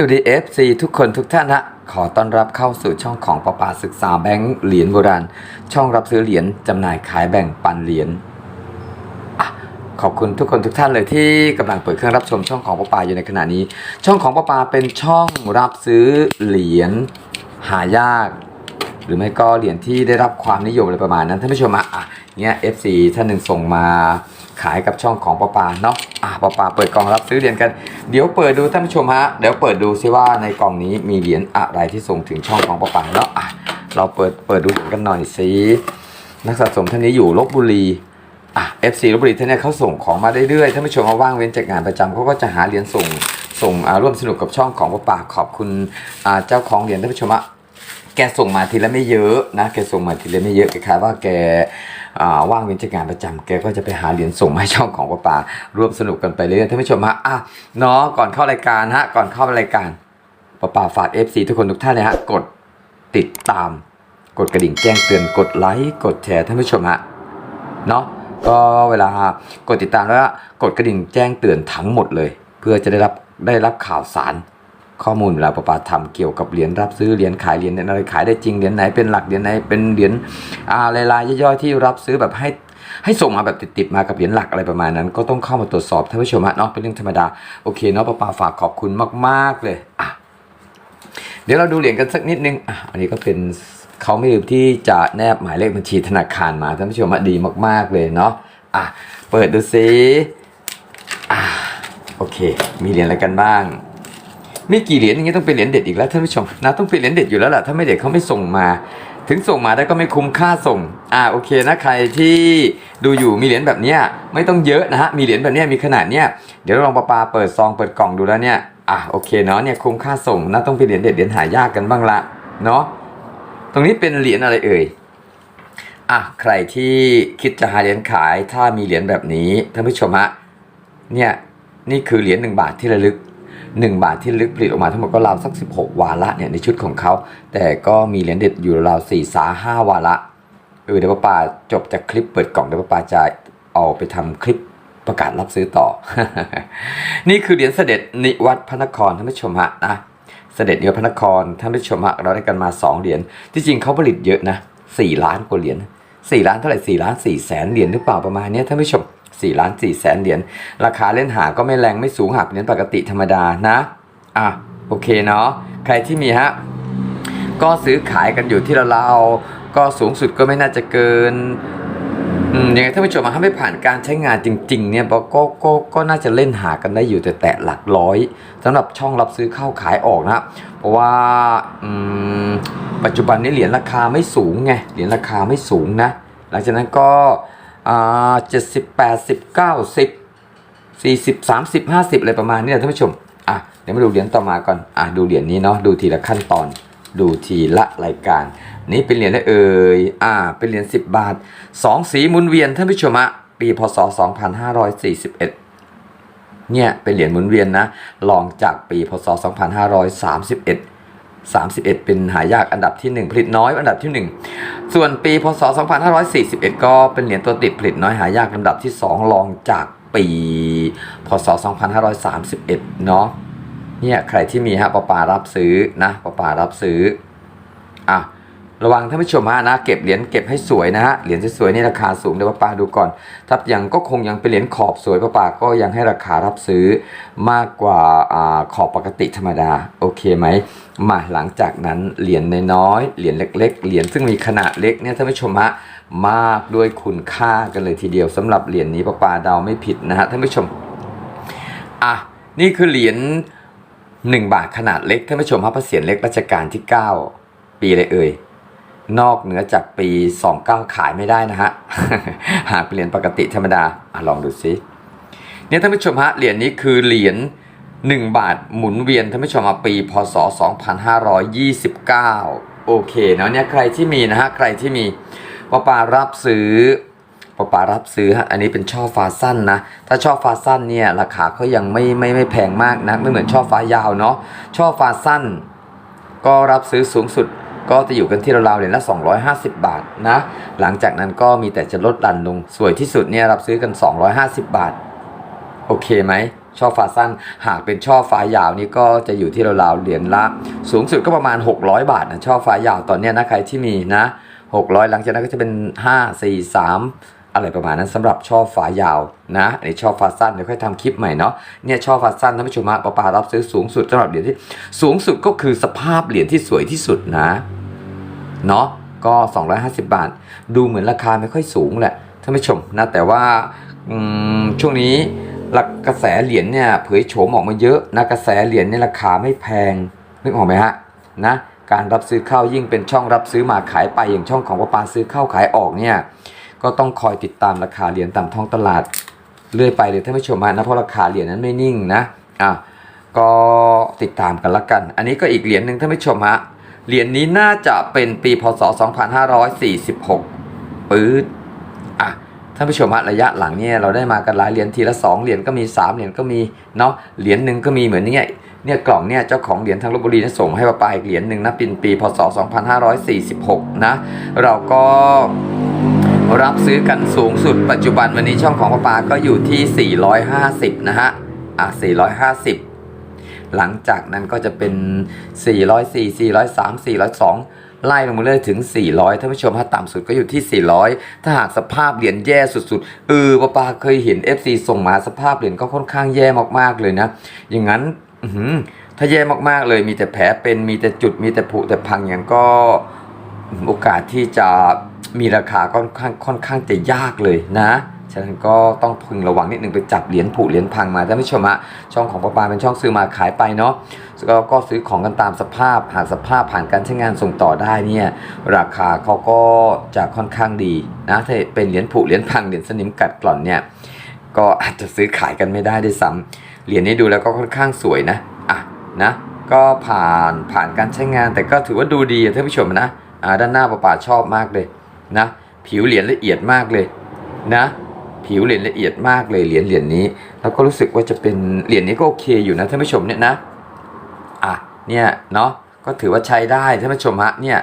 สวัสดี FC ทุกคนทุกท่านฮะขอต้อนรับเข้าสู่ช่องของประปาศึกษาแบงค์เหรียญโบราณ ช่องรับซื้อเหรียญจำหน่ายขายแบ่งปันเหรียญขอบคุณทุกคนทุกท่านเลยที่กำลังเปิดเครื่องรับชมช่องของประปาอยู่ในขณะนี้ ช่องของประปาเป็นช่องรับซื้อเหรียญหายาก หรือไม่ก็เหรียญที่ได้รับความนิยมอะไรประมาณนั้นท่านผู้ชมอะอะเนี้ย FC ท่านหนึ่งส่งมาขายกับช่องของปอปาเนาะอะปอปาเปิดกล่องรับซื้อเหรียญกัน เดี๋ยวเปิดดูท่านผู้ชมฮะเดี๋ยวเปิดดูซิว่าในกล่องนี้มีเหรียญอะไรที่ส่งถึงช่องของปอปาเนาะอะเราเปิดเปิดดูกันหน่อยสินักสะสมท่านนี้อยู่ลบบุรีอะ FC ลบบุรีท่านนี้เขาส่งของมาเรื่อยๆท่านผู้ชมมาว่างเว้นจากงานประจำเขาก็จะหาเหรียญส่งส่งอ่าร่วมสนุกกับช่องของปอปาขอบคุณอ่าเจ้าของเหรียญท่านผู้ชมอะ แกส่งมาทีละไม่เยอะนะ แกส่งมาทีละไม่เยอะคล้ายๆว่าแกว่างเว้นจากงานประจำแกก็จะไปหาเหรียญส่งมาให้ช่องของป้าปาร่วมสนุกกันไปเรื่อยๆท่านผู้ชมฮะอะเนาะก่อนเข้ารายการฮะ ก่อนเข้ารายการป้าปาฝาก FC ทุกคนทุกท่านเลยฮะ กดติดตาม กดกระดิ่งแจ้งเตือนกดไลค์กดแชร์ท่านผู้ชมฮะเนาะก็เวลากดติดตามแล้วกดกระดิ่งแจ้งเตือนทั้งหมดเลย เพื่อจะได้รับได้รับข่าวสาร ข้อมูลเวลาประปาทำเกี่ยวกับเหรียญรับซื้อเหรียญขายเหรียญเนี่ยอะไรขายได้จริงเหรียญไหนเป็นหลักเหรียญไหนเป็นเหรียญอ่าลายย่อยๆที่รับซื้อแบบให้ให้ส่งมาแบบติดๆมากับเหรียญหลักอะไรประมาณนั้น ก็ต้องเข้ามาตรวจสอบท่านผู้ชมฮะเนาะเป็นเรื่องธรรมดาโอเคเนาะประปาฝากขอบคุณมากๆเลยอะเดี๋ยวเราดูเหรียญกันสักนิดนึงอะอันนี้ก็เป็นเขาไม่ลืมที่จะแนบหมายเลขบัญชีธนาคารมาท่านผู้ชมดีมาก ๆเลยเนาะอะเปิดดูซิอะโอเค มีเหรียญอะไรกันบ้าง ไมีกี่เหรียญอย่างงี้ต้องเป็นเหรียญเด็ดอีกแล้วท่านผู้ชมนะต้องเป็นเหรียญเด็ดอยู่แล้วล่ะถ้าไม่เด็ดเขาไม่ส่งมา ถึงส่งมาได้ก็ไม่คุ้มค่าส่งอ่าโอเคนะใครที่ดูอยู่มีเหรียญแบบเนี้ยไม่ต้องเยอะนะฮะมีเหรียญแบบเนี้ยมีขนาดเนี้ยเดี๋ยวลองปาปาเปิดซองเปิดกล่องดูแล้วเนี่ยอะโอเคเนาะเนี่ยคุ้มค่าส่งนะต้องเป็นเหรียญเด็ดเหรียญหายากกันบ้างละเนาะตรงนี้เป็นเหรียญอะไรเอ่ยอะใครที่คิดจะหาเหรียญขายถ้ามีเหรียญแบบนี้ท่านผู้ชมฮะเนี่ยนี่คือเหรียญหนึ่งบาทที่ระลึก 1 บาทที่ลึกผลิตออกมาทั้งหมดก็ราวสัก 16 วาระเนี่ยในชุดของเขา แต่ก็มีเหรียญเด็ดอยู่ราว4สา5วาระเออเดี๋ยวป้าจบจากคลิปเปิดกล่องเดี๋ยวป้าจะเอาไปทำคลิปประกาศรับซื้อต่อ นี่คือเหรียญเสด็จนิวัตรพระนครท่านผู้ชมฮะนะเสด็จนิวัตรพระนครท่านผู้ชมฮะเราได้กันมา 2 เหรียญที่จริงเขาผลิตเยอะนะ4ล้านกว่าเหรียญ4ล้านเท่าไหร่4ล้าน4แสนเหรียญหรือเปล่าประมาณนี้ท่านผู้ชม 4ล้าน4แสนเหรียญราคาเล่นหาก็ไม่แรงไม่สูงหากเหรียญปกติธรรมดานะ อะ โอเคเนาะใครที่มีฮะ ก็ซื้อขายกันอยู่ที่เราๆก็สูงสุดก็ไม่น่าจะเกินยังไงถ้าผู้ชมมาถ้าไม่ผ่านการใช้งานจริงๆเนี่ยก็ก็ก็ก็น่าจะเล่นหากันได้อยู่แต่แตะหลักร้อยสำหรับช่องรับซื้อเข้าขายออกนะเพราะว่าปัจจุบันนี้เหรียญราคาไม่สูงไงเหรียญราคาไม่สูงนะ หลังจากนั้นก็ อ่าเจ็ดสิบแปดสิบเก้าสิบสี่สิบสามสิบห้าสิบอะไรประมาณนี้นะท่านผู้ชมอะเดี๋ยวมาดูเหรียญต่อมาก่อนอะดูเหรียญนี้เนาะดูทีละขั้นตอน ดูทีละรายการ นี่เป็นเหรียญอะไรเอ่ยอ่า เป็นเหรียญ10 บาท 2 สีหมุนเวียนท่านผู้ชมอะปีพศ 2541 เนี่ยเป็นเหรียญหมุนเวียนนะลองจากปีพศ 2531 31 เป็นหายากอันดับที่ 1 ผลิตน้อยอันดับที่ 1 ส่วนปีพศ 2541 ก็เป็นเหรียญตัวติดผลิตน้อยหายากอันดับที่ 2 รองจากปีพศ 2531 เนาะเนี่ยใครที่มีฮะปะปารับซื้อนะปะปารับซื้ออะ ระวังท่านผู้ชมฮะนะเก็บเหรียญเก็บให้สวยนะฮะเหรียญสวยๆนี่ราคาสูงเดี๋ยวป้าดูก่อน ถ้ายังก็คงยังเป็นเหรียญขอบสวยป้าปาก็ยังให้ราคารับซื้อมากกว่าอาขอบปกติธรรมดาโอเคไหมมาหลังจากนั้นเหรียญน้อยๆเหรียญเล็ก ๆเหรียญซึ่งมีขนาดเล็กเนี่ยท่านผู้ชมฮะมากด้วยคุณค่ากันเลยทีเดียวสำหรับเหรียญนี้ป้าปาเดาไม่ผิดนะฮะท่านผู้ชมอะนี่คือเหรียญ1บาทขนาดเล็กท่านผู้ชมครับพระเศียรเล็กรัชกาลที่ 9 ปีอะไรเอ่ย นอกเหนือจากปี 29 ขายไม่ได้นะฮะ หากเป็นเหรียญปกติธรรมดาอลองดูซิเนี่ยท่านผู้ชมฮะเหรียญนี้คือเหรียญ1 บาทหมุนเวียนท่านผู้ชมมาปี พศ 2529 โอเคเนาะเนี่ยใครที่มีนะฮะ ใครที่มีปปารับซื้อปปารับซื้อฮะอันนี้เป็นช่อฟ้าสั้นนะ ถ้าช่อฟ้าสั้นเนี่ยราคาก็ยังไม่ไม่ไม่แพงมากนะ ไม่เหมือนช่อฟ้ายาวเนาะช่อฟ้าสั้น ก็รับซื้อสูงสุด ก็จะอยู่กันที่ราวๆเหรียญละ 250 บาทนะ หลังจากนั้นก็มีแต่จะลดดันลง สวยที่สุดเนี่ยรับซื้อกัน 250 บาท โอเคไหมช่อฟ้าสั้น หากเป็นช่อฟ้ายาวนี่ก็จะอยู่ที่ราวๆเหรียญละ สูงสุดก็ประมาณ 600 บาทนะช่อฟ้ายาวตอนนี้นะใครที่มีนะ 600 หลังจากนั้นก็จะเป็น 5 4 3อะไรประมาณนั้นสำหรับช่อฟ้ายาวนะอันนี้ช่อฟ้าสั้นเดี๋ยวค่อยทำคลิปใหม่เนาะเนี่ยช่อฟ้าสั้นท่านผู้ชมฮะปาปารับซื้อสูงสุดสำหรับเหรียญที่สูงสุดก็คือสภาพเหรียญที่สวยที่สุดนะ เนาะก็ 250 บาท ดูเหมือนราคาไม่ค่อยสูงแหละท่านผู้ชมนะแต่ว่าช่วงนี้หลักกระแสเหรียญเนี่ยเผยโฉมออกมาเยอะนะกระแสเหรียญเนี่ยราคาไม่แพงนึกออกไหมฮะนะการรับซื้อเข้ายิ่งเป็นช่องรับซื้อมาขายไปอย่างช่องของปาปาซื้อเข้าขายออกเนี่ยก็ต้องคอยติดตามราคาเหรียญตามท้องตลาดเรื่อยไปเลยท่านผู้ชมฮะนะเพราะราคาเหรียญนั้นไม่นิ่งนะอะก็ติดตามกันละกัน อันนี้ก็อีกเหรียญหนึ่งท่านผู้ชมฮะ เหรียญนี้น่าจะเป็นปีพศ 2546 ปื๊ดอะท่านผู้ชมฮะระยะหลังเนี่ยเราได้มากันหลายเหรียญทีละ 2 เหรียญก็มี 3 เหรียญก็มีเนาะเหรียญหนึ่งก็มีเหมือนนี่ไงเนี่ยกล่องเนี่ยเจ้าของเหรียญทางลบบุรีเนี่ยส่งให้ป้าปาอีกเหรียญหนึ่งนะเป็นปีพศ 2546 นะเราก็รับซื้อกันสูงสุดปัจจุบันวันนี้ช่องของป้าปาก็อยู่ที่ 450 นะฮะอะ450 หลังจากนั้นก็จะเป็น 404 403 402 ไล่ลงมาเลยถึง 400 ท่านผู้ชมถ้าต่ำสุดก็อยู่ที่ 400 ถ้าหากสภาพเหรียญแย่สุดๆ เออป้าปาเคยเห็น FC ส่งมาสภาพเหรียญก็ค่อนข้างแย่มากๆเลยนะ อย่างนั้นหือถ้าแย่มากๆเลยมีแต่แผลเป็นมีแต่จุดมีแต่ผุแต่พังอย่างก็โอกาสที่จะมีราคาค่อนข้างค่อนข้างจะยากเลยนะ ฉะนั้นก็ต้องพึงระวังนิดนึงไปจับเหรียญผุเหรียญพังมาท่านผู้ชมฮะช่องของป้าปาเป็นช่องซื้อมาขายไปเนาะก็ก็ซื้อของกันตามสภาพหากสภาพผ่านการใช้งานส่งต่อได้เนี่ยราคาเขาก็จะค่อนข้างดีนะถ้าเป็นเหรียญผุเหรียญพังเหรียญสนิมกัดกร่อนเนี่ยก็อาจจะซื้อขายกันไม่ได้ด้วยซ้ำเหรียญนี้ดูแล้วก็ค่อนข้างสวยนะอะนะก็ผ่านผ่านการใช้งานแต่ก็ถือว่าดูดีท่านผู้ชมนะอ่าด้านหน้าป้าปาชอบมากเลยนะผิวเหรียญละเอียดมากเลยนะ ผิวเหรียญละเอียดมากเลยเหรียญเหรียญนี้ แล้วก็รู้สึกว่าจะเป็นเหรียญนี้ก็โอเคอยู่นะท่านผู้ชมเนี่ยนะอะเนี่ยเนาะก็ถือว่าใช้ได้ท่านผู้ชมฮะเนี่ย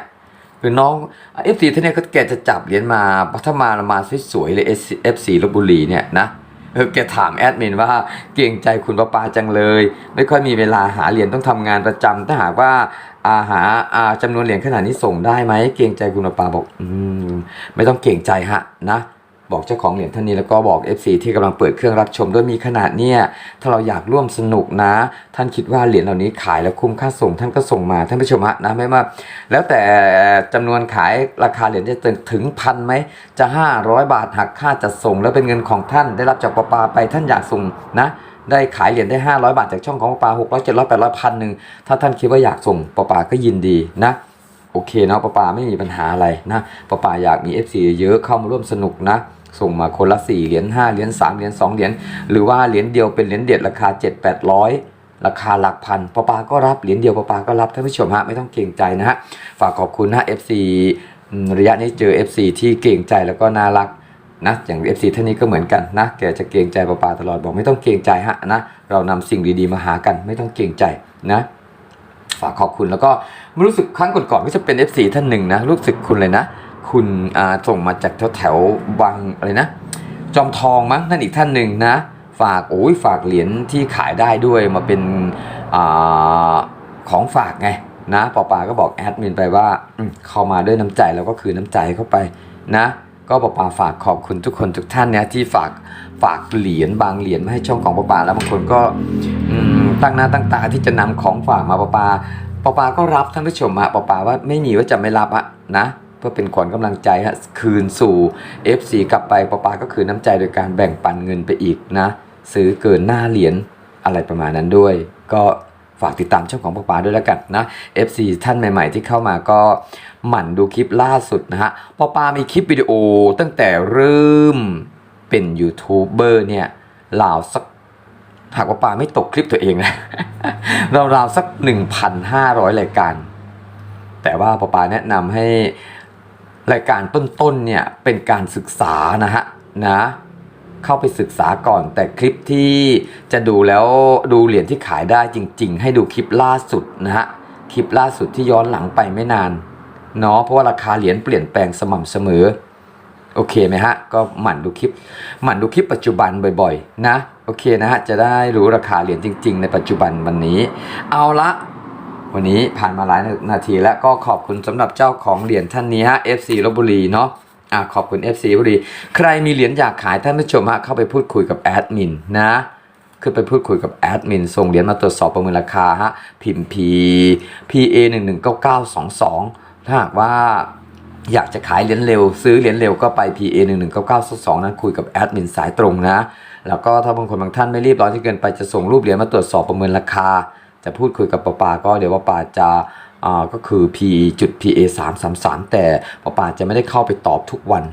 คือน้องเอฟซีท่านเนี่ยก็แกจะจับเหรียญมาถ้ามามาสวยๆเลยเอฟซีลบบุรีเนี่ยนะเออแกถามแอดมินว่าเกรงใจคุณป้าปาจังเลย ไม่ค่อยมีเวลาหาเหรียญต้องทำงานประจำถ้าหากว่าอาหาอาจำนวนเหรียญขนาดนี้ส่งได้ไหมเกรงใจคุณป้าปาบอก อืม ไม่ต้องเกรงใจฮะนะ บอกเจ้าของเหรียญท่านนี้แล้วก็บอก FC ที่กำลังเปิดเครื่องรับชมด้วยมีขนาดเนี่ยถ้าเราอยากร่วมสนุกนะ ท่านคิดว่าเหรียญเหล่านี้ขายแล้วคุ้มค่าส่ง ท่านก็ส่งมาท่านผู้ชมฮะนะไม่ว่าแล้วแต่จำนวนขายราคาเหรียญจะถึงพันไหมจะ 500 บาทหักค่าจัดส่ง แล้วเป็นเงินของท่านได้รับจากปปาไปท่านอยากส่งนะได้ขายเหรียญได้ 500 บาทจากช่องของปปา600 700 800พันหนึ่งถ้าท่านคิดว่าอยากส่งปปาก็ยินดีนะโอเคเนาะปปาไม่มีปัญหาอะไรนะปปาอยากมี FC เยอะเข้ามาร่วมสนุกนะ ส่งมาคนละ4เหรียญ5เหรียญ3เหรียญ2เหรียญหรือว่าเหรียญเดียวเป็นเหรียญเด็ดราคา 7 800ราคาหลักพันปปาก็รับเหรียญเดียวปปาก็รับท่านผู้ชมฮะไม่ต้องเกรงใจนะฮะฝากขอบคุณนะ FC อืมระยะนี้เจอ FC ที่เกรงใจแล้วก็น่ารักนะอย่าง FC ท่านนี้ก็เหมือนกันนะแกจะเกรงใจปปาตลอดบอกไม่ต้องเกรงใจฮะนะเรานำสิ่งดีๆมาหากันไม่ต้องเกรงใจนะฝากขอบคุณแล้วก็รู้สึกครั้งก่อนๆก็จะเป็น FC ท่านหนึ่งนะรู้สึกคุณเลยนะ คุณอ่าส่งมาจากแถวแถววังอะไรนะ จอมทองมั้งนั่นอีกท่านหนึ่งนะ ฝากโอ้ยฝากเหรียญที่ขายได้ด้วยมาเป็นอาของฝากไงนะปอปาก็บอกแอดมินไปว่าเข้ามาด้วยน้ำใจแล้วก็คือน้ำใจเข้าไปนะก็ปอปาฝากขอบคุณทุกคนทุกท่านเนี่ยที่ฝากฝากเหรียญบางเหรียญมาให้ช่องของปอปาแล้วบางคนก็ตั้งหน้าตั้งตาที่จะนำของฝากมาปอปาปอปาก็รับท่านผู้ชมอะปอปาว่าไม่มีว่าจะไม่รับอะนะ เพื่อเป็นขวัญกำลังใจฮะคืนสู่ FC กลับไปปอปาก็คือน้ำใจโดยการแบ่งปันเงินไปอีกนะ ซื้อเกินหน้าเหรียญอะไรประมาณนั้นด้วย ก็ฝากติดตามช่องของปอปาด้วยแล้วกันนะ FC ท่านใหม่ ๆ ที่เข้ามาก็หมั่นดูคลิปล่าสุดนะฮะปอปามีคลิปวิดีโอตั้งแต่เริ่มเป็นยูทูบเบอร์เนี่ยราวสักหากว่าปาไม่ตกคลิปตัวเองนะราวๆสัก 1,500 รายการ แต่ว่าปอปาแนะนำให้ รายการต้นๆเนี่ยเป็นการศึกษานะฮะนะเข้าไปศึกษาก่อน แต่คลิปที่จะดูแล้วดูเหรียญที่ขายได้จริง ๆ ให้ดูคลิปล่าสุดนะฮะคลิปล่าสุดที่ย้อนหลังไปไม่นานเนาะเพราะว่าราคาเหรียญเปลี่ยนแปลงสม่ำเสมอโอเคไหมฮะก็หมั่นดูคลิปหมั่นดูคลิปปัจจุบันบ่อยๆ นะโอเคนะฮะจะได้รู้ราคาเหรียญจริง ๆ ในปัจจุบันวันนี้ เอาละ วันนี้ผ่านมาหลายนาทีแล้วก็ขอบคุณสำหรับเจ้าของเหรียญท่านนี้ฮะ FC ลบบุรีเนาะอะขอบคุณ FC ลบบุรี ใครมีเหรียญอยากขายท่านผู้ชมฮะเข้าไปพูดคุยกับแอดมินนะขึ้นไปพูดคุยกับแอดมินส่งเหรียญมาตรวจสอบประเมินราคาฮะพิมพ์ P PA 1 1 9 9 2 2 ถ้าหากว่าอยากจะขายเหรียญเร็ว ซื้อเหรียญเร็วก็ไป PA 1 1 9 9 2นั้นคุยกับแอดมินสายตรงนะ แล้วก็ถ้าบางคนบางท่านไม่รีบร้อนที่เกินไปจะส่งรูปเหรียญมาตรวจสอบประเมินราคา จะพูดคุยกับปปาก็เดี๋ยวปปาจะก็คือ P จุด PA 3 3 3แต่ปปาจะไม่ได้เข้าไปตอบทุกวัน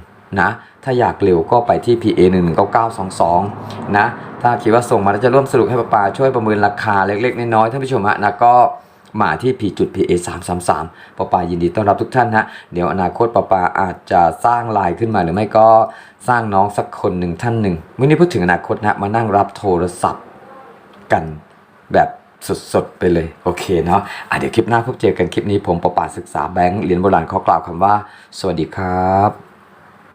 นะ ถ้าอยากเร็วก็ไปที่ PA 1 1 9 9 2 2 นะ ถ้าคิดว่าส่งมาแล้วจะร่วมสรุปให้ปปาช่วยประเมินราคาเล็ก ๆ น้อยๆท่านผู้ชมฮะนะก็มาที่ P จุด PA 3 3 3ปาปายินดีต้อนรับทุกท่านฮะ เดี๋ยวอนาคตปาปาอาจจะสร้างไลน์ขึ้นมาหรือไม่ก็สร้างน้องสักคนหนึ่งท่านหนึ่งไม่ได้พูดถึงอนาคตนะมานั่งรับโทรศัพท์กันแบบ สดๆไปเลย โอเคเนาะอะเดี๋ยวคลิปหน้าพบเจอกันคลิปนี้ผมประปาศึกษาแบงค์เหรียญโบราณขอกล่าวคำว่า สวัสดีครับ